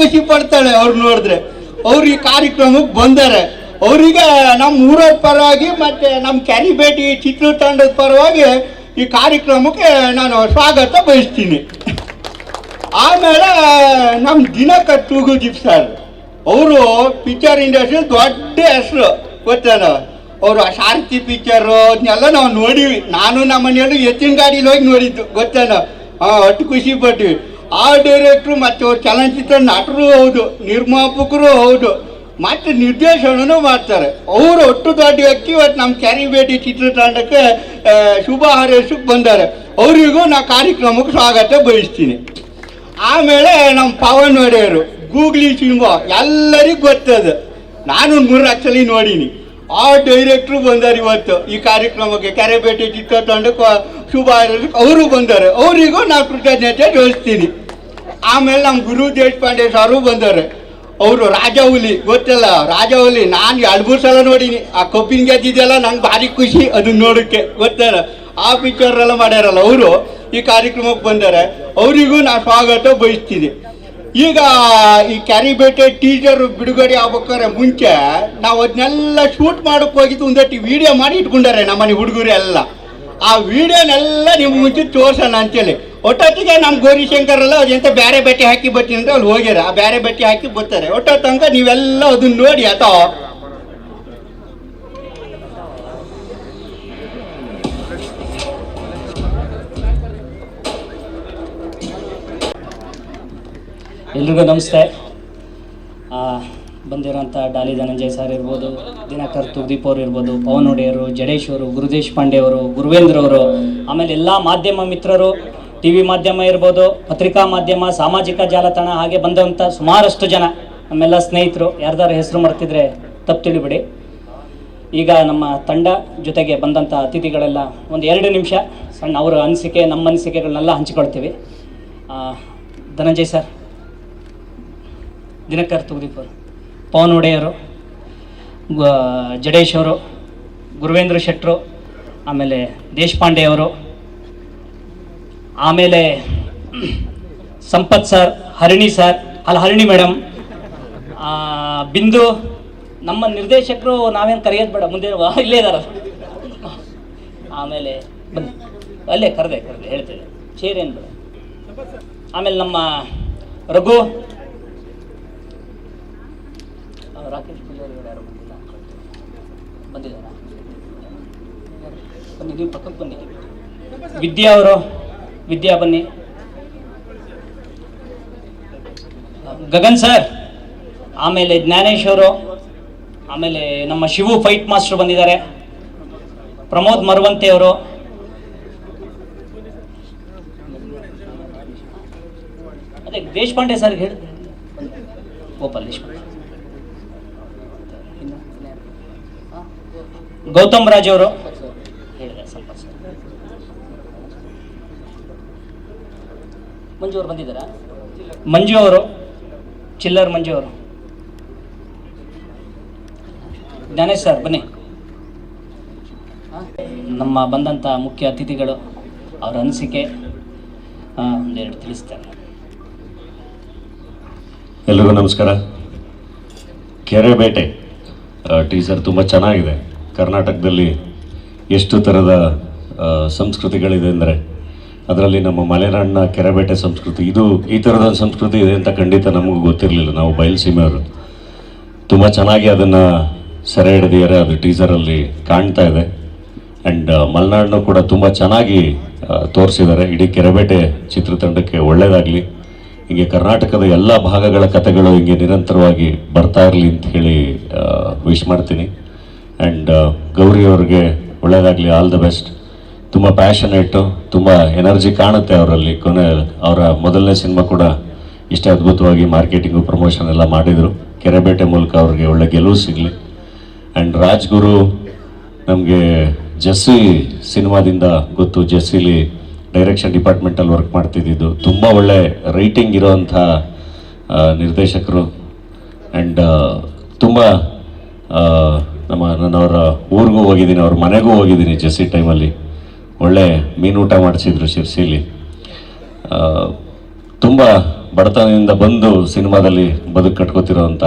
ಖುಷಿ ಪಡ್ತಾಳೆ ಅವ್ರು ನೋಡಿದ್ರೆ. ಅವ್ರು ಈ ಕಾರ್ಯಕ್ರಮಕ್ಕೆ ಬಂದಾರೆ. ಅವರಿಗೆ ನಮ್ಮ ಊರ ಪರವಾಗಿ ಮತ್ತೆ ನಮ್ಮ ಕ್ಯಾರಿಬೇಟಿ ಚಿತ್ರತಂಡದ ಪರವಾಗಿ ಈ ಕಾರ್ಯಕ್ರಮಕ್ಕೆ ನಾನು ಸ್ವಾಗತ ಬಯಸ್ತೀನಿ. ಆಮೇಲೆ, ನಮ್ಮ ದಿನಕರ್ ತೂಗುದೀಪ್ ಸರ್ ಅವರು ಪಿಕ್ಚರ್ ಇಂಡಸ್ಟ್ರಿ ದೊಡ್ಡ ಹೆಸರು, ಗೊತ್ತಾನ? ಅವರು ಶಾಂತಿ ಪಿಕ್ಚರು ಅದನ್ನೆಲ್ಲ ನಾವು ನೋಡಿವಿ. ನಾನು ನಮ್ಮ ಮನೆಯಲ್ಲೂ ಎತ್ತಿನ ಗಾಡೀಲಿ ಹೋಗಿ ನೋಡಿದ್ದು ಗೊತ್ತಲ್ಲ ಹಾಂ ಅಷ್ಟು ಖುಷಿ ಪಟ್ವಿ. ಆ ಡೈರೆಕ್ಟ್ರು ಮತ್ತು ಚಲನಚಿತ್ರ ನಟರು ಹೌದು, ನಿರ್ಮಾಪಕರು ಹೌದು, ಮತ್ತು ನಿರ್ದೇಶನನೂ ಮಾಡ್ತಾರೆ. ಅವರು ಒಟ್ಟು ದೊಡ್ಡ ವ್ಯಕ್ತಿ ಇವತ್ತು ನಮ್ಮ ಕ್ಯಾರಿಬೇಟಿ ಚಿತ್ರತಂಡಕ್ಕೆ ಶುಭ ಹಾರೈಸಕ್ಕೆ ಬಂದಾರೆ. ಅವರಿಗೂ ನಾ ಕಾರ್ಯಕ್ರಮಕ್ಕೆ ಸ್ವಾಗತ ಬಯಸ್ತೀನಿ. ಆಮೇಲೆ ನಮ್ಮ ಪವನ್ ಒಡೆಯರು, ಗೂಗ್ಲಿ ಸಿನಿಮಾ ಎಲ್ಲರಿಗೂ ಗೊತ್ತದ. ನಾನು ಮೂರು ಸಲ ನೋಡೀನಿ. ಆ ಡೈರೆಕ್ಟ್ರು ಬಂದಾರೆ ಇವತ್ತು ಈ ಕಾರ್ಯಕ್ರಮಕ್ಕೆ ಕ್ಯಾರಿಬೇಟಿ ಚಿತ್ರತಂಡಕ್ಕೆ ಶುಭ ಅವರು ಬಂದಾರೆ. ಅವರಿಗೂ ನಾನು ಕೃತಜ್ಞತೆ ಜೋಡಿಸ್ತೀನಿ ಆಮೇಲೆ ನಮ್ಮ ಗುರು ದೇಶಪಾಂಡೆ ಸಾರು ಬಂದವ್ರೆ ಅವರು ರಾಜಹುಲಿ, ಗೊತ್ತಲ್ಲ? ರಾಜಹುಲಿ, ನಾನು ಎರಡು ಮೂರು ಸಲ ನೋಡೀನಿ. ಆ ಕಬ್ಬಿನ ಗೆದ್ದಿದೆಯಲ್ಲ ನಂಗೆ ಭಾರಿ ಖುಷಿ ಅದನ್ನ ನೋಡೋಕ್ಕೆ, ಗೊತ್ತಲ್ಲ? ಆ ಪಿಕ್ಚರಲ್ಲ ಮಾಡ್ಯಾರಲ್ಲ ಅವರು, ಈ ಕಾರ್ಯಕ್ರಮಕ್ಕೆ ಬಂದರೆ. ಅವರಿಗೂ ನಾನು ಸ್ವಾಗತ ಬಯಸ್ತೀನಿ. ಈಗ ಈ ಕ್ಯಾರಿಬೇಟೆ ಟೀಚರ್ ಬಿಡುಗಡೆ ಆಗ್ಬೇಕಾದ್ರೆ ಮುಂಚೆ ನಾವು ಅದನ್ನೆಲ್ಲ ಶೂಟ್ ಮಾಡಕ್ಕೆ ಹೋಗಿದ್ದು ಒಂದಟ್ಟು ವಿಡಿಯೋ ಮಾಡಿ ಇಟ್ಕೊಂಡಾರೆ ನಮ್ಮನೆ ಹುಡುಗರು ಎಲ್ಲ ಆ ವಿಡಿಯೋನೆಲ್ಲ ನಿಮ್ಗೆ ಮುಂಚೆ ತೋರ್ಸೋಣ ಅಂತೇಳಿ. ಒಟ್ಟೊತ್ತಿಗೆ ನಮ್ಮ ಗೌರಿಶಂಕರ್ ಎಲ್ಲ ಅದೆಂತ ಬೇರೆ ಬಟ್ಟೆ ಹಾಕಿ ಬರ್ತೀನಿ ಅಂದ್ರೆ ಅಲ್ಲಿ ಹೋಗ್ಯಾರ. ಆ ಬೇರೆ ಬಟ್ಟೆ ಹಾಕಿ ಬರ್ತಾರೆ. ಒಟ್ಟೊ ತನಕ ನೀವೆಲ್ಲ ಅದನ್ನ ನೋಡಿ ಆತ. ಎಲ್ರಿಗೂ ನಮಸ್ತೆ. ಬಂದಿರೋಂಥ ಡಾಲಿ ಧನಂಜಯ್ ಸರ್ ಇರ್ಬೋದು, ದಿನಕರ್ ತುಗ್ದೀಪ್ ಅವರು ಇರ್ಬೋದು, ಪವನ್ ಒಡೆಯರು ಜಡೇಶ್ ಅವರು ಗುರುದೇಶ್ ಪಾಂಡೆ ಅವರು ಗುರುವೇಂದ್ರ ಅವರು, ಆಮೇಲೆ ಎಲ್ಲ ಮಾಧ್ಯಮ ಮಿತ್ರರು ಟಿ ವಿ ಮಾಧ್ಯಮ ಇರ್ಬೋದು, ಪತ್ರಿಕಾ ಮಾಧ್ಯಮ, ಸಾಮಾಜಿಕ ಜಾಲತಾಣ ಹಾಗೆ ಬಂದಂಥ ಸುಮಾರಷ್ಟು ಜನ ನಮ್ಮೆಲ್ಲ ಸ್ನೇಹಿತರು. ಯಾರ್ದಾರು ಹೆಸರು ಮರ್ತಿದ್ರೆ ತಪ್ಪು ತಿಳಿಬಿಡಿ. ಈಗ ನಮ್ಮ ತಂಡ ಜೊತೆಗೆ ಬಂದಂಥ ಅತಿಥಿಗಳೆಲ್ಲ ಒಂದು ಎರಡು ನಿಮಿಷ ಸಣ್ಣ ಅವರ ಅನಿಸಿಕೆ, ನಮ್ಮ ಅನಿಸಿಕೆಗಳನ್ನೆಲ್ಲ ಹಂಚಿಕೊಳ್ತೀವಿ. ಧನಂಜಯ್ ಸರ್, ದಿನಕರ್ ತುಗ್ದೀಪ್ ಅವರು. ಪವನ್ ಒಡೆಯರು ಜಡೇಶ್ ಅವರು ಗುರುವೇಂದ್ರ ಶೆಟ್ಟರು ಆಮೇಲೆ ದೇಶಪಾಂಡೆ ಅವರು, ಆಮೇಲೆ ಸಂಪತ್ ಸರ್, ಹರಿಣಿ ಸರ್, ಅಲ್ಲ ಹರಿಣಿ ಮೇಡಮ್ ಬಿಂದು, ನಮ್ಮ ನಿರ್ದೇಶಕರು ನಾವೇನು ಕರೆಯೋದು ಬೇಡ, ಮುಂದೆ ಇಲ್ಲೇ ಇದಾರ. ಆಮೇಲೆ ಅಲ್ಲೇ ಕರೆದೆ ಕರೆದೆ ಹೇಳ್ತೇವೆ ಚೇರ್ ಏನು ಬೇಡ. ಆಮೇಲೆ ನಮ್ಮ ರಘು ಆ, ರಾಕೇಶ್ ಅವ್ರು ಯಾರು ಬಂದಿಲ್ಲ? ಬಂದಿದ್ದಾರಾ? ಬನ್ನಿ, ನೀವು ಪಕ್ಕಕ್ಕೆ ಬನ್ನಿ. ವಿದ್ಯಾ ಅವರು, ವಿದ್ಯಾ ಬನ್ನಿ. ಗಗನ್ ಸರ್, ಆಮೇಲೆ ಜ್ಞಾನೇಶ್ ಅವರು, ಆಮೇಲೆ ನಮ್ಮ ಶಿವು ಫೈಟ್ ಮಾಸ್ಟರ್ ಬಂದಿದ್ದಾರೆ. ಪ್ರಮೋದ್ ಮರವಂತೆ ಅವರು. ಅದೇ ದೇಶಪಾಂಡೆ ಸರ್ ಹೇಳಿ ಗೋಪಾಲ್ ದೇಶಪಾಂಡೆ? ಗೌತಮ್ ರಾಜ್ ಅವರು? ಮಂಜು ಅವರು ಬಂದಿದ್ದಾರಾ? ಮಂಜು ಅವರು ಚಿಲ್ಲರ್ ಮಂಜು ಅವರು. ಜ್ಞಾನೇಶ್ ಸರ್ ಬನ್ನಿ. ನಮ್ಮ ಬಂದಂಥ ಮುಖ್ಯ ಅತಿಥಿಗಳು ಅವರ ಅನಿಸಿಕೆ ಒಂದೆರಡು ತಿಳಿಸ್ತಾರೆ ಎಲ್ರಿಗೂ ನಮಸ್ಕಾರ. ಕೆರೆಬೇಟೆ ಟೀಸರ್ ತುಂಬ ಚೆನ್ನಾಗಿದೆ. ಕರ್ನಾಟಕದಲ್ಲಿ ಎಷ್ಟು ಥರದ ಸಂಸ್ಕೃತಿಗಳಿದೆ ಅಂದರೆ ಅದರಲ್ಲಿ ನಮ್ಮ ಮಲೆನಾಡಿನ ಕೆರೆಬೇಟೆ ಸಂಸ್ಕೃತಿ, ಇದು ಈ ಥರದ ಸಂಸ್ಕೃತಿ ಇದೆ ಅಂತ ಖಂಡಿತ ನಮಗೂ ಗೊತ್ತಿರಲಿಲ್ಲ. ನಾವು ಬಯಲುಸೀಮೆಯವರು ತುಂಬ ಚೆನ್ನಾಗಿ ಅದನ್ನು ಸೆರೆ ಹಿಡಿದಿದ್ದಾರೆ. ಅದು ಟೀಸರಲ್ಲಿ ಕಾಣ್ತಾ ಇದೆ. ಆ್ಯಂಡ್ ಮಲೆನಾಡನ್ನು ಕೂಡ ತುಂಬ ಚೆನ್ನಾಗಿ ತೋರಿಸಿದ್ದಾರೆ. ಇಡೀ ಕೆರೆಬೇಟೆ ಚಿತ್ರತಂಡಕ್ಕೆ ಒಳ್ಳೆಯದಾಗಲಿ ಹೀಗೆ ಕರ್ನಾಟಕದ ಎಲ್ಲ ಭಾಗಗಳ ಕಥೆಗಳು ಹಿಂಗೆ ನಿರಂತರವಾಗಿ ಬರ್ತಾ ಇರಲಿ ಅಂತ ಹೇಳಿ ವಿಶ್ ಮಾಡ್ತೀನಿ. ಆ್ಯಂಡ್ ಗೌರಿ ಅವ್ರಿಗೆ ಒಳ್ಳೆಯದಾಗಲಿ ಆಲ್ ದ ಬೆಸ್ಟ್ ತುಂಬ ಪ್ಯಾಷನೇಟು ತುಂಬ ಎನರ್ಜಿ ಕಾಣುತ್ತೆ ಅವರಲ್ಲಿ. ಕೊನೆ ಅವರ ಮೊದಲನೇ ಸಿನಿಮಾ ಕೂಡ ಇಷ್ಟೇ ಅದ್ಭುತವಾಗಿ ಮಾರ್ಕೆಟಿಂಗು ಪ್ರಮೋಷನ್ ಎಲ್ಲ ಮಾಡಿದರು. ಕೆರೆಬೇಟೆ ಮೂಲಕ ಅವ್ರಿಗೆ ಒಳ್ಳೆ ಗೆಲುವು ಸಿಗಲಿ. ಆ್ಯಂಡ್ ರಾಜ್ಗುರು ನಮಗೆ ಜಸ್ಸಿ ಸಿನಿಮಾದಿಂದ ಗೊತ್ತು, ಜಸ್ಸಿಲಿ ಡೈರೆಕ್ಷನ್ ಡಿಪಾರ್ಟ್ಮೆಂಟಲ್ಲಿ ವರ್ಕ್ ಮಾಡ್ತಿದ್ದಿದ್ದು. ತುಂಬ ಒಳ್ಳೆ ರೈಟಿಂಗ್ ಇರೋವಂಥ ನಿರ್ದೇಶಕರು. ಆ್ಯಂಡ್ ತುಂಬ ನಮ್ಮ ನಾನು ಅವರ ಊರಿಗೂ ಹೋಗಿದ್ದೀನಿ, ಅವ್ರ ಮನೆಗೂ ಹೋಗಿದ್ದೀನಿ ಜಸ್ಸಿ ಟೈಮಲ್ಲಿ ಒಳ್ಳೆ ಮೀನು ಊಟ ಮಾಡಿಸಿದ್ರು ಶಿರ್ಸಿಲಿ ತುಂಬ ಬಡತನದಿಂದ ಬಂದು ಸಿನಿಮಾದಲ್ಲಿ ಬದುಕು ಕಟ್ಕೋತಿರೋವಂಥ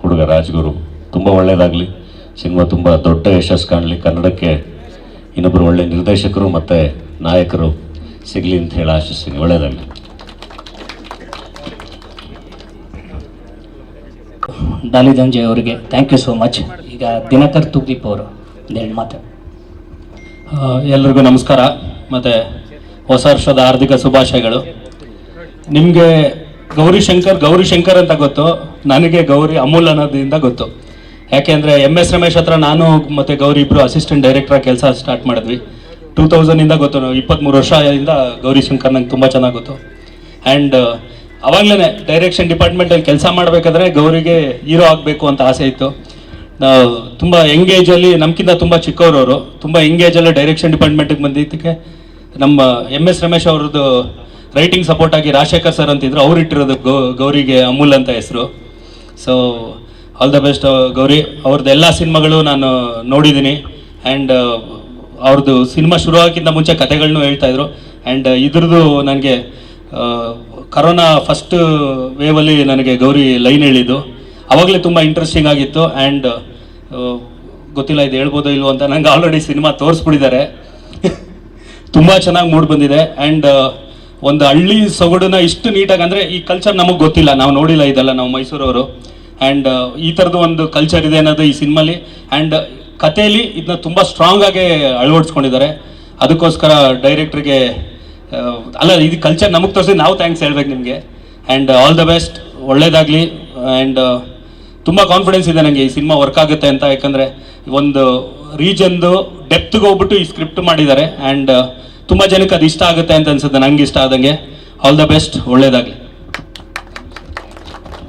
ಹುಡುಗ ರಾಜ್ಗುರು. ತುಂಬ ಒಳ್ಳೆಯದಾಗಲಿ ಸಿನಿಮಾ ತುಂಬ ದೊಡ್ಡ ಯಶಸ್ಸು ಕಾಣಲಿ. ಕನ್ನಡಕ್ಕೆ ಇನ್ನೊಬ್ಬರು ಒಳ್ಳೆ ನಿರ್ದೇಶಕರು ಮತ್ತು ನಾಯಕರು ಸಿಗಲಿ ಅಂತ ಹೇಳಿ ಆಶಿಸ್ತೀನಿ. ಒಳ್ಳೆಯದಾಗಲಿ ಡಾಲಿ ದಂಜೆ ಅವರಿಗೆ ಥ್ಯಾಂಕ್ ಯು ಸೋ ಮಚ್ ಈಗ ದಿನಕರ್ ತುಗ್ದೀಪ್ ಅವರು ಒಂದೆರಡು ಮಾತು. ಎಲ್ರಿಗೂ ನಮಸ್ಕಾರ. ಮತ್ತು ಹೊಸ ವರ್ಷದ ಹಾರ್ದಿಕ ಶುಭಾಶಯಗಳು. ನಿಮಗೆ ಗೌರಿ ಶಂಕರ್ ಗೌರಿ ಶಂಕರ್ ಅಂತ ಗೊತ್ತು. ನನಗೆ ಗೌರಿ ಅಮೂಲ್ ಅನ್ನೋದ್ರಿಂದ ಗೊತ್ತು. ಯಾಕೆಂದರೆ ಎಂ ಎಸ್ ರಮೇಶ್ ಹತ್ರ ನಾನು ಮತ್ತು ಗೌರಿ ಇಬ್ಬರು ಅಸಿಸ್ಟೆಂಟ್ ಡೈರೆಕ್ಟ್ರಾಗಿ ಕೆಲಸ ಸ್ಟಾರ್ಟ್ ಮಾಡಿದ್ವಿ. ಟೂ ತೌಸಂಡಿಂದ ಗೊತ್ತು ನಾವು ಇಪ್ಪತ್ತ್ಮೂರು ವರ್ಷದಿಂದ ಗೌರಿ ಶಂಕರ್ ನಂಗೆ ತುಂಬ ಚೆನ್ನಾಗಿ ಗೊತ್ತು. ಆ್ಯಂಡ್ ಅವಾಗಲೇ ಡೈರೆಕ್ಷನ್ ಡಿಪಾರ್ಟ್ಮೆಂಟಲ್ಲಿ ಕೆಲಸ ಮಾಡಬೇಕಾದ್ರೆ ಗೌರಿಗೆ ಹೀರೋ ಆಗಬೇಕು ಅಂತ ಆಸೆ ಇತ್ತು. ತುಂಬ ಎಂಗೇಜಲ್ಲಿ ನಮಗಿಂತ ತುಂಬ ಚಿಕ್ಕವರವರು ತುಂಬ ಎಂಗೇಜಲ್ಲಿ ಡೈರೆಕ್ಷನ್ ಡಿಪಾರ್ಟ್ಮೆಂಟಿಗೆ ಬಂದಿದ್ದಕ್ಕೆ ನಮ್ಮ ಎಂ ಎಸ್ ರಮೇಶ್ ಅವ್ರದ್ದು ರೈಟಿಂಗ್ ಸಪೋರ್ಟ್ ಆಗಿ ರಾಜಶೇಖರ್ ಸರ್ ಅಂತಿದ್ರು ಅವ್ರು ಇಟ್ಟಿರೋದು ಗೌರಿಗೆ ಅಮೂಲ್ ಅಂತ ಹೆಸರು. So all the best Gowri. ಅವ್ರದ್ದು ಎಲ್ಲ ಸಿನಿಮಾಗಳು ನಾನು ನೋಡಿದ್ದೀನಿ. ಆ್ಯಂಡ್ ಅವ್ರದ್ದು ಸಿನಿಮಾ ಶುರುವಾಗಿಂತ ಮುಂಚೆ ಕತೆಗಳನ್ನೂ ಹೇಳ್ತಾ ಇದ್ರು. ಆ್ಯಂಡ್ ಇದ್ರದ್ದು ನನಗೆ ಕರೋನಾ ಫಸ್ಟ್ ವೇವಲ್ಲಿ ನನಗೆ ಗೌರಿ ಲೈನ್ ಹೇಳಿದ್ದು. ಅವಾಗಲೇ ತುಂಬ ಇಂಟ್ರೆಸ್ಟಿಂಗ್ ಆಗಿತ್ತು. ಆ್ಯಂಡ್ ಗೊತ್ತಿಲ್ಲ ಇದು ಹೇಳ್ಬೋದೋ ಇಲ್ವೋ ಅಂತ ನಂಗೆ ಆಲ್ರೆಡಿ ಸಿನಿಮಾ ತೋರಿಸ್ಬಿಟ್ಟಿದ್ದಾರೆ. ತುಂಬ ಚೆನ್ನಾಗಿ ಮೂಡ್ ಬಂದಿದೆ. ಆ್ಯಂಡ್ ಒಂದು ಹಳ್ಳಿ ಸೊಗಡನ್ನ ಇಷ್ಟು ನೀಟಾಗಿ ಅಂದರೆ ಈ ಕಲ್ಚರ್ ನಮಗೆ ಗೊತ್ತಿಲ್ಲ. ನಾವು ನೋಡಿಲ್ಲ ಇದೆಲ್ಲ, ನಾವು ಮೈಸೂರವರು. ಆ್ಯಂಡ್ ಈ ಥರದ್ದು ಒಂದು ಕಲ್ಚರ್ ಇದೆ ಅನ್ನೋದು ಈ ಸಿನಿಮಾಲಿ. ಆ್ಯಂಡ್ ಕಥೆಯಲ್ಲಿ ಇದನ್ನ ತುಂಬ ಸ್ಟ್ರಾಂಗ್ ಆಗಿ ಅಳವಡಿಸ್ಕೊಂಡಿದ್ದಾರೆ. ಅದಕ್ಕೋಸ್ಕರ ಡೈರೆಕ್ಟ್ರಿಗೆ ಅಲ್ಲ, ಇದು ಕಲ್ಚರ್ ನಮಗೆ ತೋರಿಸಿ ನಾವು ಥ್ಯಾಂಕ್ಸ್ ಹೇಳ್ಬೇಕು ನಿಮಗೆ. ಆ್ಯಂಡ್ ಆಲ್ ದ ಬೆಸ್ಟ್ ಒಳ್ಳೇದಾಗಲಿ. ಆ್ಯಂಡ್ ತುಂಬ ಕಾನ್ಫಿಡೆನ್ಸ್ ಇದೆ ನನಗೆ ಈ ಸಿನಿಮಾ ವರ್ಕ್ ಆಗುತ್ತೆ ಅಂತ. ಯಾಕಂದರೆ ಒಂದು ರೀಜನ್ದು ಡೆಪ್ತ್ಗೆ ಹೋಗ್ಬಿಟ್ಟು ಈ ಸ್ಕ್ರಿಪ್ಟ್ ಮಾಡಿದ್ದಾರೆ. ಆ್ಯಂಡ್ ತುಂಬ ಜನಕ್ಕೆ ಅದು ಇಷ್ಟ ಆಗುತ್ತೆ ಅಂತ ಅನ್ಸುತ್ತೆ, ನಂಗೆ ಇಷ್ಟ ಆದಂಗೆ. ಆಲ್ ದ ಬೆಸ್ಟ್ ಒಳ್ಳೇದಾಗಲಿ.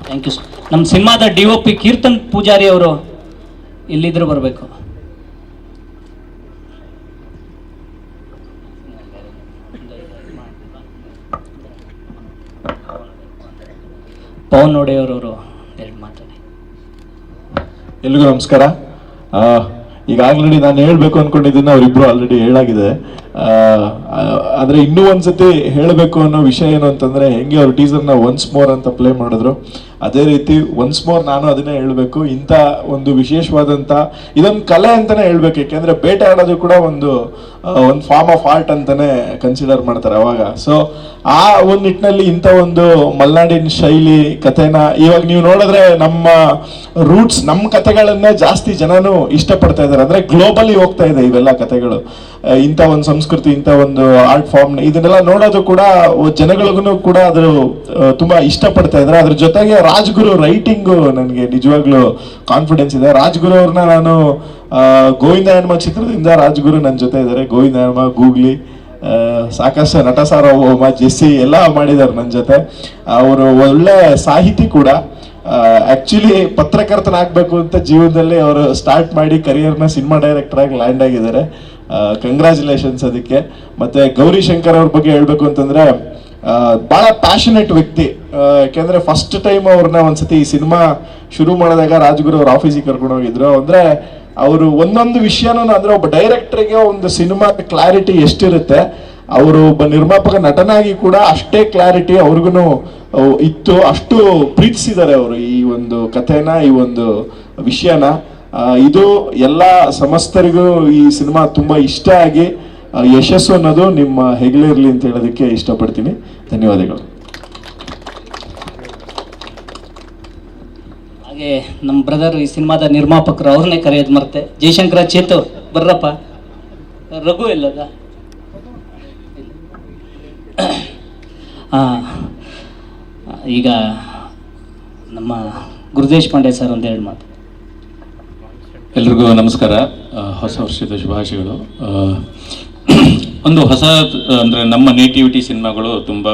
ಥ್ಯಾಂಕ್ ಯು ನಮ್ಮ ಸಿನಿಮಾದ D O P Keerthan Poojari ಅವರು ಇಲ್ಲಿದ್ರು ಬರಬೇಕು? ಪವನ್ ಒಡೆಯವರವರು ಎರಡು ಮಾತಾಡಿ ಎಲ್ರಿಗೂ ನಮಸ್ಕಾರ. ಈಗ ಆಲ್ರೆಡಿ ನಾನು ಹೇಳ್ಬೇಕು ಅನ್ಕೊಂಡಿದ್ದನ್ನ ಅವರಿಬ್ಬರು ಆಲ್ರೆಡಿ ಹೇಳಾಗಿದೆ. ಆದ್ರೆ ಇನ್ನೂ ಒಂದ್ಸತಿ ಹೇಳಬೇಕು ಅನ್ನೋ ವಿಷಯ ಏನು ಅಂತಂದರೆ, ಹೆಂಗೆ ಅವ್ರು ಟೀಸರ್ನ ಒನ್ಸ್ ಮೋರ್ ಅಂತ ಪ್ಲೇ ಮಾಡಿದ್ರು, ಅದೇ ರೀತಿ ಒನ್ಸ್ ಮೋರ್ ನಾನು ಅದನ್ನೇ ಹೇಳಬೇಕು. ಇಂಥ ಒಂದು ವಿಶೇಷವಾದಂಥ ಇದೊಂದು ಕಲೆ ಅಂತಾನೆ ಹೇಳ್ಬೇಕು. ಯಾಕೆಂದ್ರೆ ಬೇಟೆ ಆಡೋದು ಕೂಡ ಒಂದು ಒಂದು ಫಾರ್ಮ್ ಆಫ್ ಆರ್ಟ್ ಅಂತಾನೆ ಕನ್ಸಿಡರ್ ಮಾಡ್ತಾರೆ ಅವಾಗ. ಸೊ ಆ ಒಂದು ನಿಟ್ಟಿನಲ್ಲಿ ಇಂಥ ಒಂದು ಮಲೆನಾಡಿನ ಶೈಲಿ ಕಥೆನ ಇವಾಗ ನೀವು ನೋಡಿದ್ರೆ ನಮ್ಮ ರೂಟ್ಸ್ ನಮ್ಮ ಕಥೆಗಳನ್ನೇ ಜಾಸ್ತಿ ಜನನು ಇಷ್ಟಪಡ್ತಾ ಇದ್ದಾರೆ. ಅಂದ್ರೆ ಗ್ಲೋಬಲಿ ಹೋಗ್ತಾ ಇದೆ ಇವೆಲ್ಲ ಕಥೆಗಳು. ಇಂಥ ಒಂದು ಸಂಸ್ಕೃತಿ, ಇಂಥ ಒಂದು ಆರ್ಟ್ ಫಾರ್ಮ್ ಇದನ್ನೆಲ್ಲ ನೋಡೋದು ಕೂಡ ಜನಗಳಿಗೂ ಕೂಡ ಅದ್ರ ತುಂಬ ಇಷ್ಟಪಡ್ತಾ ಇದ್ದಾರೆ. ಅದ್ರ ಜೊತೆಗೆ ರಾಜ್ಗುರು ರೈಟಿಂಗು ನನಗೆ ನಿಜವಾಗ್ಲೂ ಕಾನ್ಫಿಡೆನ್ಸ್ ಇದೆ. ರಾಜ್ಗುರು ಅವ್ರನ್ನ ನಾನು ಗೋವಿಂದ ಹನುಮ ಚಿತ್ರದಿಂದ ರಾಜ್ಗುರು ನನ್ನ ಜೊತೆ ಇದ್ದಾರೆ. ಗೋವಿಂದ ಹನುಮ ಗೂಗ್ಲಿ ಸಾಕಷ್ಟು ನಟ ಸಾರ್ವಭೌಮ, ಜೆಸ್ಸಿ ಎಲ್ಲ ಮಾಡಿದ್ದಾರೆ ನನ್ನ ಜೊತೆ. ಅವರು ಒಳ್ಳೆ ಸಾಹಿತಿ ಕೂಡ. ಆಕ್ಚುಲಿ ಪತ್ರಕರ್ತನಾಗಬೇಕು ಅಂತ ಜೀವನದಲ್ಲಿ ಅವರು ಸ್ಟಾರ್ಟ್ ಮಾಡಿ ಕರಿಯರ್ನ ಸಿನಿಮಾ ಡೈರೆಕ್ಟರ್ ಆಗಿ ಲ್ಯಾಂಡ್ ಆಗಿದ್ದಾರೆ. ಕಂಗ್ರ್ಯಾಚುಲೇಷನ್ಸ್ ಅದಕ್ಕೆ. ಮತ್ತೆ ಗೌರಿ ಶಂಕರ್ ಅವ್ರ ಬಗ್ಗೆ ಹೇಳ್ಬೇಕು ಅಂತಂದ್ರೆ ಬಹಳ ಪ್ಯಾಷನೆಟ್ ವ್ಯಕ್ತಿ. ಯಾಕೆಂದ್ರೆ ಫಸ್ಟ್ ಟೈಮ್ ಅವ್ರನ್ನ ಒಂದ್ಸತಿ ಈ ಸಿನಿಮಾ ಶುರು ಮಾಡಿದಾಗ ರಾಜ್ಗುರು ಅವ್ರ ಆಫೀಸಿಗೆ ಕರ್ಕೊಂಡು ಹೋಗಿದ್ರು. ಅಂದ್ರೆ ಅವರು ಒಂದೊಂದು ವಿಷಯನೂ ಅಂದ್ರೆ ಒಬ್ಬ ಡೈರೆಕ್ಟರ್ಗೆ ಒಂದು ಸಿನಿಮಾ ಕ್ಲಾರಿಟಿ ಎಷ್ಟಿರುತ್ತೆ, ಅವರು ಒಬ್ಬ ನಿರ್ಮಾಪಕ ನಟನಾಗಿ ಕೂಡ ಅಷ್ಟೇ ಕ್ಲಾರಿಟಿ ಅವ್ರಿಗೂ ಇತ್ತು. ಅಷ್ಟು ಪ್ರೀತಿಸಿದ್ದಾರೆ ಅವರು ಈ ಒಂದು ಕಥೆನ, ಈ ಒಂದು ವಿಷಯನ. ಇದು ಎಲ್ಲ ಸಮಸ್ತರಿಗೂ ಈ ಸಿನಿಮಾ ತುಂಬ ಇಷ್ಟ ಆಗಿ ಯಶಸ್ಸು ಅನ್ನೋದು ನಿಮ್ಮ ಹೆಗಲಿರಲಿ ಅಂತ ಹೇಳೋದಕ್ಕೆ ಇಷ್ಟಪಡ್ತೀನಿ. ಧನ್ಯವಾದಗಳು. ಹಾಗೆ ನಮ್ಮ ಬ್ರದರ್ ಈ ಸಿನಿಮಾದ ನಿರ್ಮಾಪಕರು ಅವ್ರನ್ನೇ ಕರೆಯೋದು ಮರ್ತೆ. ಜಯಶಂಕರ ಚೇತು, ಬರ್ರಪ್ಪ. ರಘು ಇಲ್ಲದ? ಈಗ ನಮ್ಮ ಗುರುದೇಶ್ ಪಾಂಡೆ ಸರ್ ಒಂದೆರಡು ಮಾತು. ಎಲ್ರಿಗೂ ನಮಸ್ಕಾರ. ಹೊಸ ವರ್ಷದ ಶುಭಾಶಯಗಳು. ಒಂದು ಹೊಸ, ಅಂದರೆ ನಮ್ಮ ನೇಟಿವಿಟಿ ಸಿನಿಮಾಗಳು ತುಂಬ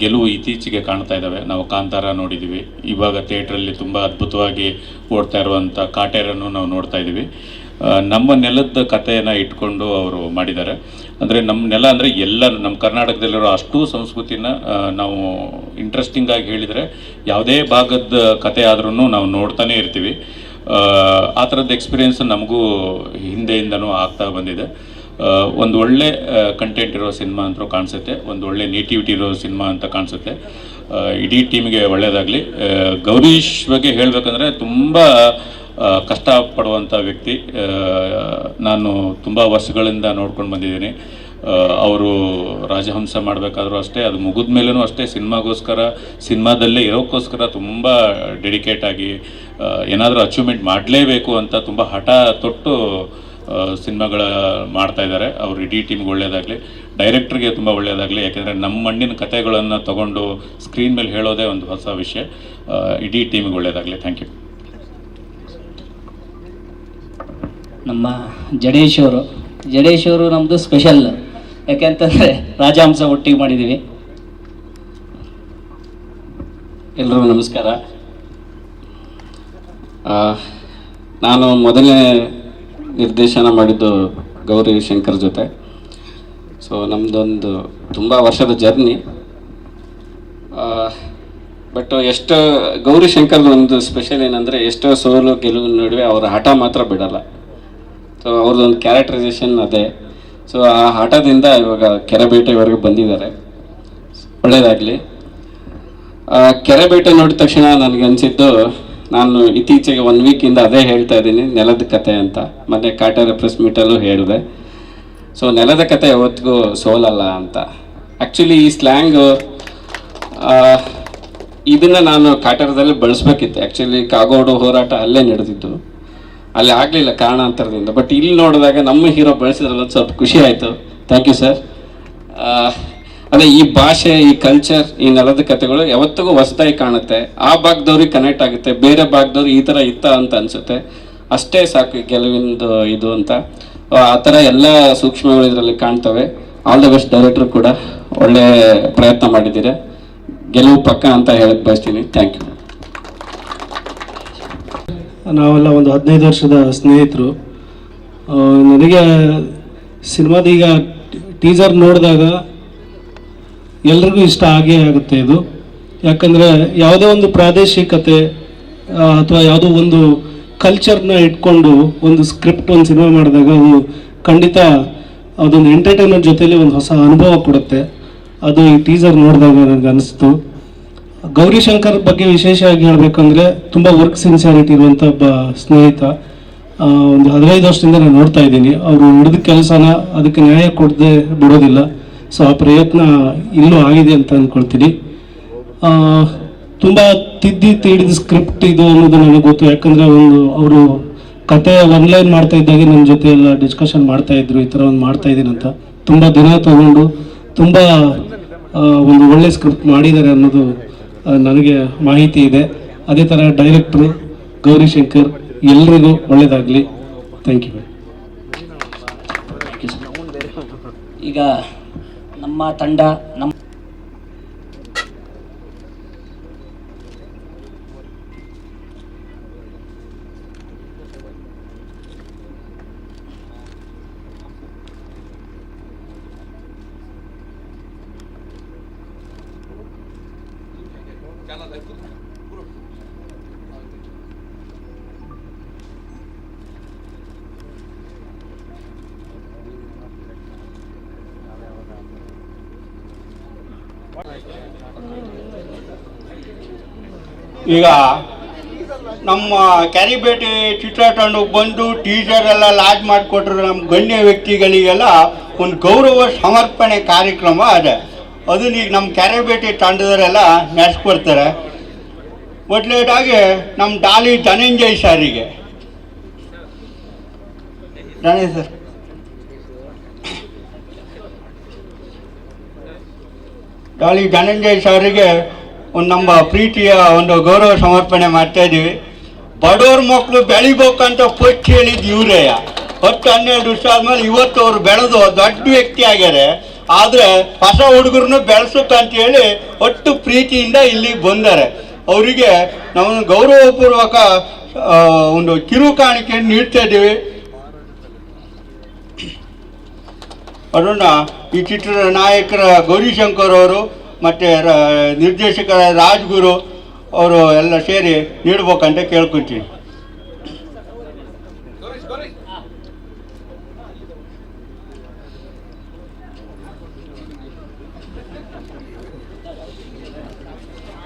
ಗೆಲುವು ಇತ್ತೀಚೆಗೆ ಕಾಣ್ತಾ ಇದ್ದಾವೆ ನಾವು ಕಾಂತಾರ ನೋಡಿದ್ದೀವಿ ಇವಾಗ ಥಿಯೇಟ್ರಲ್ಲಿ ತುಂಬ ಅದ್ಭುತವಾಗಿ ಓಡ್ತಾ ಇರುವಂಥ ಕಾಟೇರನ್ನು ನಾವು ನೋಡ್ತಾ ಇದ್ದೀವಿ. ನಮ್ಮ ನೆಲದ ಕಥೆಯನ್ನು ಇಟ್ಕೊಂಡು ಅವರು ಮಾಡಿದ್ದಾರೆ. ಅಂದರೆ ನಮ್ಮ ನೆಲ ಅಂದರೆ ಎಲ್ಲ, ನಮ್ಮ ಕರ್ನಾಟಕದಲ್ಲಿರೋ ಅಷ್ಟು ಸಂಸ್ಕೃತಿನ ನಾವು ಇಂಟ್ರೆಸ್ಟಿಂಗಾಗಿ ಹೇಳಿದರೆ ಯಾವುದೇ ಭಾಗದ ಕತೆ ಆದ್ರೂ ನಾವು ನೋಡ್ತಾನೇ ಇರ್ತೀವಿ. ಆ, ಥರದ ಎಕ್ಸ್ಪೀರಿಯೆನ್ಸ್ ನಮಗೂ ಹಿಂದೆಯಿಂದನೂ ಆಗ್ತಾ ಬಂದಿದೆ. ಒಂದು ಒಳ್ಳೆ ಕಂಟೆಂಟ್ ಇರೋ ಸಿನಿಮಾ ಅಂತ ಕಾಣಿಸುತ್ತೆ. ಒಂದು ಒಳ್ಳೆ ನೇಟಿವಿಟಿ ಇರೋ ಸಿನಿಮಾ ಅಂತ ಕಾಣಿಸುತ್ತೆ. ಇಡೀ ಟೀಮ್ಗೆ ಒಳ್ಳೆಯದಾಗಲಿ ಗೌರೀಶ್ ಬಗ್ಗೆ ಹೇಳಬೇಕಂದ್ರೆ ತುಂಬ ಕಷ್ಟಪಡುವಂಥ ವ್ಯಕ್ತಿ. ನಾನು ತುಂಬ ವರ್ಷಗಳಿಂದ ನೋಡ್ಕೊಂಡು ಬಂದಿದ್ದೀನಿ. ಅವರು ರಾಜಹಂಸ ಮಾಡಬೇಕಾದ್ರೂ ಅಷ್ಟೇ, ಅದು ಮುಗಿದ ಮೇಲೂ ಅಷ್ಟೇ ಸಿನಿಮಾಗೋಸ್ಕರ, ಸಿನಿಮಾದಲ್ಲೇ ಇರೋಕ್ಕೋಸ್ಕರ ತುಂಬ ಡೆಡಿಕೇಟ್ ಆಗಿ ಏನಾದರೂ ಅಚೀವ್ಮೆಂಟ್ ಮಾಡಲೇಬೇಕು ಅಂತ ತುಂಬ ಹಠ ತೊಟ್ಟು ಸಿನಿಮಾಗಳ ಮಾಡ್ತಾ ಇದ್ದಾರೆ. ಅವ್ರು ಇಡೀ ಟೀಮ್ಗೆ ಒಳ್ಳೆಯದಾಗಲಿ ಡೈರೆಕ್ಟ್ರಿಗೆ ತುಂಬ ಒಳ್ಳೆಯದಾಗಲಿ ಯಾಕೆಂದರೆ ನಮ್ಮ ಮಣ್ಣಿನ ಕಥೆಗಳನ್ನು ತಗೊಂಡು ಸ್ಕ್ರೀನ್ ಮೇಲೆ ಹೇಳೋದೇ ಒಂದು ಹೊಸ ವಿಷಯ. ಇಡೀ ಟೀಮ್ಗೆ ಒಳ್ಳೆಯದಾಗಲಿ ಥ್ಯಾಂಕ್ ಯು. ನಮ್ಮ ಜಡೇಶ್ ಅವರು ಜಡೇಶ್ ಅವರು ನಮ್ಮದು ಸ್ಪೆಷಲ್ ಯಾಕೆಂತಂದರೆ ರಾಜಹಂಸ ಒಟ್ಟಿಗೆ ಮಾಡಿದ್ದೀವಿ. ಎಲ್ರಿಗೂ ನಮಸ್ಕಾರ. ನಾನು ಮೊದಲನೇ ನಿರ್ದೇಶನ ಮಾಡಿದ್ದು ಗೌರಿ ಶಂಕರ್ ಜೊತೆ. ಸೊ ನಮ್ಮದೊಂದು ತುಂಬ ವರ್ಷದ ಜರ್ನಿ. ಬಟ್ ಎಷ್ಟು ಗೌರಿ ಶಂಕರ್ದು ಒಂದು ಸ್ಪೆಷಲ್ ಏನಂದರೆ ಎಷ್ಟೋ ಸೋಲು ಗೆಲುವು ನಡುವೆ ಅವರ ಹಠ ಮಾತ್ರ ಬಿಡಲ್ಲ. ಸೊ ಅವ್ರದ್ದೊಂದು ಕ್ಯಾರೆಕ್ಟರೈಸೇಷನ್ ಅದೇ. ಸೊ ಆ ಆಟದಿಂದ ಇವಾಗ ಕೆರೆಬೇಟೆವರೆಗೂ ಬಂದಿದ್ದಾರೆ. ಒಳ್ಳೆಯದಾಗಲಿ ಕೆರೆಬೇಟೆ ನೋಡಿದ ತಕ್ಷಣ ನನಗೆ ಅನಿಸಿದ್ದು, ನಾನು ಇತ್ತೀಚೆಗೆ ಒನ್ ವೀಕಿಂದ ಅದೇ ಹೇಳ್ತಾ ಇದ್ದೀನಿ, ನೆಲದ ಕತೆ ಅಂತ. ಮೊನ್ನೆ ಕಾಟೇರ ಪ್ರೆಸ್ ಮೀಟಲ್ಲೂ ಹೇಳಿದೆ. ಸೊ ನೆಲದ ಕತೆ ಯಾವತ್ತಿಗೂ ಸೋಲಲ್ಲ ಅಂತ. ಆ್ಯಕ್ಚುಲಿ ಈ ಸ್ಲ್ಯಾಂಗು ಇದನ್ನು ನಾನು ಕಾಟಾರದಲ್ಲಿ ಬಳಸ್ಬೇಕಿತ್ತು. ಆ್ಯಕ್ಚುಲಿ ಕಾಗೋಡು ಹೋರಾಟ ಅಲ್ಲೇ ನಡೆದಿದ್ದು. ಅಲ್ಲಿ ಆಗಲಿಲ್ಲ ಕಾರಣಾಂತರದಿಂದ ಬಟ್ ಇಲ್ಲಿ ನೋಡಿದಾಗ ನಮ್ಮ ಹೀರೋ ಬಳಸಿದ್ರಲ್ಲ ಸ್ವಲ್ಪ ಖುಷಿ ಆಯಿತು. ಥ್ಯಾಂಕ್ ಯು ಸರ್ ಅದೇ ಈ ಭಾಷೆ, ಈ ಕಲ್ಚರ್ ಈ ನೆಲದ ಕಥೆಗಳು ಯಾವತ್ತಿಗೂ ಹೊಸದಾಗಿ ಕಾಣುತ್ತೆ. ಆ ಭಾಗದವ್ರಿಗೆ ಕನೆಕ್ಟ್ ಆಗುತ್ತೆ. ಬೇರೆ ಭಾಗದವ್ರು ಈ ಥರ ಇತ್ತ ಅಂತ ಅನಿಸುತ್ತೆ. ಅಷ್ಟೇ ಸಾಕು ಗೆಲುವಿಂದು ಇದು ಅಂತ. ಆ ಥರ ಎಲ್ಲ ಸೂಕ್ಷ್ಮಗಳು ಇದರಲ್ಲಿ ಕಾಣ್ತವೆ. ಆಲ್ ದ ಬೆಸ್ಟ್ ಡೈರೆಕ್ಟರ್ ಕೂಡ ಒಳ್ಳೆ ಪ್ರಯತ್ನ ಮಾಡಿದ್ದೀರಾ. ಗೆಲುವು ಪಕ್ಕ ಅಂತ ಹೇಳಕ್ಕೆ ಬಯಸ್ತೀನಿ. ಥ್ಯಾಂಕ್ ಯು ನಾವೆಲ್ಲ ಒಂದು ಹದಿನೈದು ವರ್ಷದ ಸ್ನೇಹಿತರು. ನನಗೆ ಸಿನಿಮಾದ ಈಗ ಟೀಸರ್ ನೋಡಿದಾಗ ಎಲ್ರಿಗೂ ಇಷ್ಟ ಆಗೇ ಆಗುತ್ತೆ ಇದು. ಯಾಕಂದರೆ ಯಾವುದೇ ಒಂದು ಪ್ರಾದೇಶಿಕತೆ ಅಥವಾ ಯಾವುದೋ ಒಂದು ಕಲ್ಚರ್ನ ಇಟ್ಕೊಂಡು ಒಂದು ಸ್ಕ್ರಿಪ್ಟ್ ಒಂದು ಸಿನಿಮಾ ಮಾಡಿದಾಗ ಅದು ಖಂಡಿತ ಅದೊಂದು ಎಂಟರ್ಟೈನ್ಮೆಂಟ್ ಜೊತೆಯಲ್ಲಿ ಒಂದು ಹೊಸ ಅನುಭವ ಕೊಡುತ್ತೆ. ಅದು ಈ ಟೀಸರ್ ನೋಡಿದಾಗ ನನಗೆ ಅನಿಸ್ತು. ಗೌರಿ ಶಂಕರ್ ಬಗ್ಗೆ ವಿಶೇಷವಾಗಿ ಹೇಳಬೇಕಂದ್ರೆ ತುಂಬಾ ವರ್ಕ್ ಸಿನ್ಸಿಯಾರಿಟಿ ಇರುವಂತ ಒಬ್ಬ ಸ್ನೇಹಿತ. ಒಂದು ಹದಿನೈದು ವರ್ಷದಿಂದ ನಾನು ನೋಡ್ತಾ ಇದ್ದೀನಿ. ಅವರು ಹಿಡಿದ ಕೆಲಸನ ಅದಕ್ಕೆ ನ್ಯಾಯ ಕೊಡದೆ ಬಿಡೋದಿಲ್ಲ. ಸೊ ಆ ಪ್ರಯತ್ನ ಇಲ್ಲೂ ಆಗಿದೆ ಅಂತ ಅಂದ್ಕೊಳ್ತೀನಿ ತುಂಬಾ ತಿದ್ದಿ ತೀಡಿದ ಸ್ಕ್ರಿಪ್ಟ್ ಇದು ಅನ್ನೋದು ನನಗೆ ಗೊತ್ತು. ಯಾಕಂದ್ರೆ ಒಂದು ಅವರು ಕತೆ ಒನ್ಲೈನ್ ಮಾಡ್ತಾ ಇದ್ದಾಗೆ ನನ್ನ ಜೊತೆ ಎಲ್ಲ ಡಿಸ್ಕಷನ್ ಮಾಡ್ತಾ ಇದ್ರು, ಈ ಥರ ಒಂದು ಮಾಡ್ತಾ ಇದ್ದೀನಿ ಅಂತ. ತುಂಬ ದಿನ ತಗೊಂಡು ತುಂಬ ಒಂದು ಒಳ್ಳೆ ಸ್ಕ್ರಿಪ್ಟ್ ಮಾಡಿದ್ದಾರೆ ಅನ್ನೋದು ನನಗೆ ಮಾಹಿತಿ ಇದೆ. ಅದೇ ಥರ ಡೈರೆಕ್ಟ್ರು ಗೌರಿಶಂಕರ್ ಎಲ್ರಿಗೂ ಒಳ್ಳೇದಾಗಲಿ. ಥ್ಯಾಂಕ್ ಯು ಈಗ ನಮ್ಮ ತಂಡ, ನಮ್ಮ ಈಗ ನಮ್ಮ ಕ್ಯಾರಿಬೇಟೆ ಚಿತ್ರತಂಡಕ್ಕೆ ಬಂದು ಟೀಚರ್ ಎಲ್ಲ ಲಾಜ್ ಮಾಡಿಕೊಟ್ರು ನಮ್ಮ ಗಣ್ಯ ವ್ಯಕ್ತಿಗಳಿಗೆಲ್ಲ ಒಂದು ಗೌರವ ಸಮರ್ಪಣೆ ಕಾರ್ಯಕ್ರಮ ಅದೇ ಅದನ್ನ ಈಗ ನಮ್ಮ ಕ್ಯಾರಿಬೇಟೆ ತಂಡದವರೆಲ್ಲ ನಡೆಸ್ಕೊಡ್ತಾರೆ ಮೊದಲೇದಾಗಿ ನಮ್ಮ ಡಾಲಿ ಧನಂಜಯ್ ಸಾರಿಗೆ. ಧನಂಜಯ್ ಸರ್. ಡಾಲಿ ಧನಂಜಯ್ ಸರಿಗೆ ಒಂದು ನಮ್ಮ ಪ್ರೀತಿಯ ಒಂದು ಗೌರವ ಸಮರ್ಪಣೆ ಮಾಡ್ತಾ ಇದ್ದೀವಿ. ಬಡವ್ರ ಮಕ್ಕಳು ಬೆಳಿಬೇಕಂತ ಫಸ್ಟ್ ಹೇಳಿದ್ದು ಇವರೇಯ ಹತ್ತು ಹನ್ನೆರಡು ವರ್ಷ ಆದ್ಮೇಲೆ ಇವತ್ತು ಅವ್ರು ಬೆಳೆದು ದೊಡ್ಡ ವ್ಯಕ್ತಿ ಆಗ್ಯಾರೆ. ಆದರೆ ಹೊಸ ಹುಡುಗರನ್ನು ಬೆಳೆಸುತ್ತಂತ ಹೇಳಿ ಒಟ್ಟು ಪ್ರೀತಿಯಿಂದ ಇಲ್ಲಿಗೆ ಬಂದಾರೆ. ಅವರಿಗೆ ನಾವು ಗೌರವಪೂರ್ವಕ ಒಂದು ಕಿರು ಕಾಣಿಕೆ ನೀಡ್ತಾ ಇದ್ದೀವಿ. ಅದನ್ನು ಈ ಚಿತ್ರದ ನಾಯಕರ ಗೌರಿಶಂಕರ್ ಅವರು ಮತ್ತು ನಿರ್ದೇಶಕ ರಾಜ್ಗುರು ಅವರು ಎಲ್ಲ ಸೇರಿ ನೀಡ್ಬೇಕಂತ ಕೇಳ್ಕೊತೀನಿ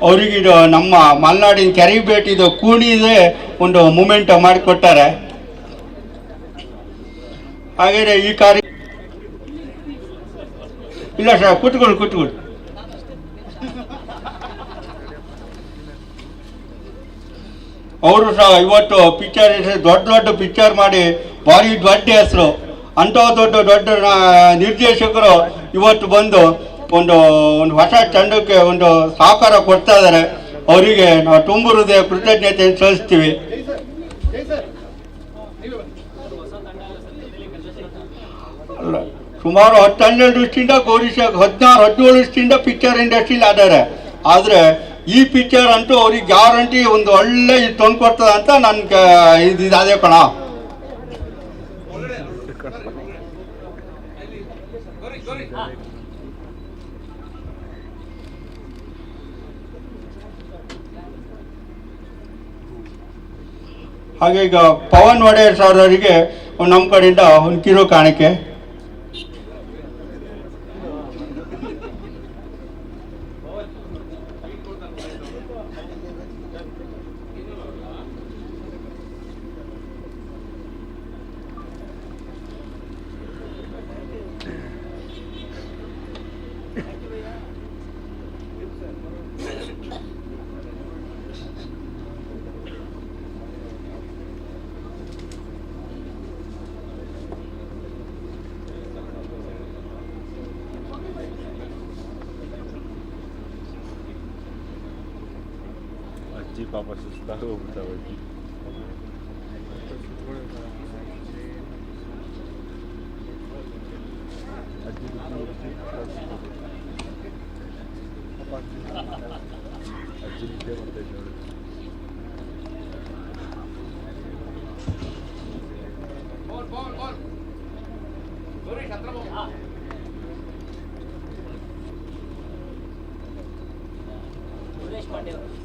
ಅವರಿಗಿದು ನಮ್ಮ ಮಲೆನಾಡಿನ ಕೆರೆ ಭೇಟಿದು ಕೂಣಿದೇ ಒಂದು ಮೂಮೆಂಟ್ ಮಾಡಿಕೊಟ್ಟಾರೆ. ಹಾಗೆ ಈ ಕಾರ್ಯ ಇಲ್ಲ ಸರ್, ಕೂತ್ಕೊಳ್ಳಿ ಕೂತ್ಕೊಳ್ಳಿ. ಅವರು ಸಹ ಇವತ್ತು ಪಿಕ್ಚರ್ ದೊಡ್ಡ ದೊಡ್ಡ ಪಿಕ್ಚರ್ ಮಾಡಿ ಭಾರಿ ದೊಡ್ಡ ಹೆಸರು. ಅಂಥ ದೊಡ್ಡ ದೊಡ್ಡ ನಿರ್ದೇಶಕರು ಇವತ್ತು ಬಂದು ಒಂದು ಒಂದು ಹೊಸ ತಂಡಕ್ಕೆ ಒಂದು ಸಹಕಾರ ಕೊಡ್ತಾ ಇದ್ದಾರೆ. ಅವರಿಗೆ ನಾವು ತುಂಬ ಹೃದಯ ಕೃತಜ್ಞತೆ ಸಲ್ಲಿಸ್ತೀವಿ. ಸುಮಾರು ಹತ್ತು ಹನ್ನೆರಡು ವರ್ಷದಿಂದ ಗೌರೀಶ ಹದಿನಾರು, ಹದಿನೇಳು ವರ್ಷದಿಂದ ಪಿಕ್ಚರ್ ಇಂಡಸ್ಟ್ರಿಲಿ ಆದರೆ ಆದರೆ ಈ ಪಿಕ್ಚರ್ ಅಂತೂ ಅವ್ರಿಗೆ ಗ್ಯಾರಂಟಿ ಒಂದು ಒಳ್ಳೆ ಇದು ತಂದು ಕೊಡ್ತದ ಅಂತ ಇದು ಇದು ಅದೇ ಕಣ. ಹಾಗೆ ಈಗ ಪವನ್ ಒಡೆಯರ್ ಸರ್ ಅವರಿಗೆ ನಮ್ಮ ಕಡೆಯಿಂದ ಒಂದು ಕಿರು ಕಾಣಿಕೆ. ಅಜ್ಜಿ ಪಾಪ ಸುಸ್ತಾಗಿ ಹೋಗ್ಬಿಡ್ತಾವೆ ಅಜ್ಜಿ ಅಜ್ಜಿ ನಿದ್ದೆ ಮಾಡ್ತಾ ಇದ್ದಾಳೆ ಗುರುದೇಶ್ ಪಾಂಡೆ ಅವರು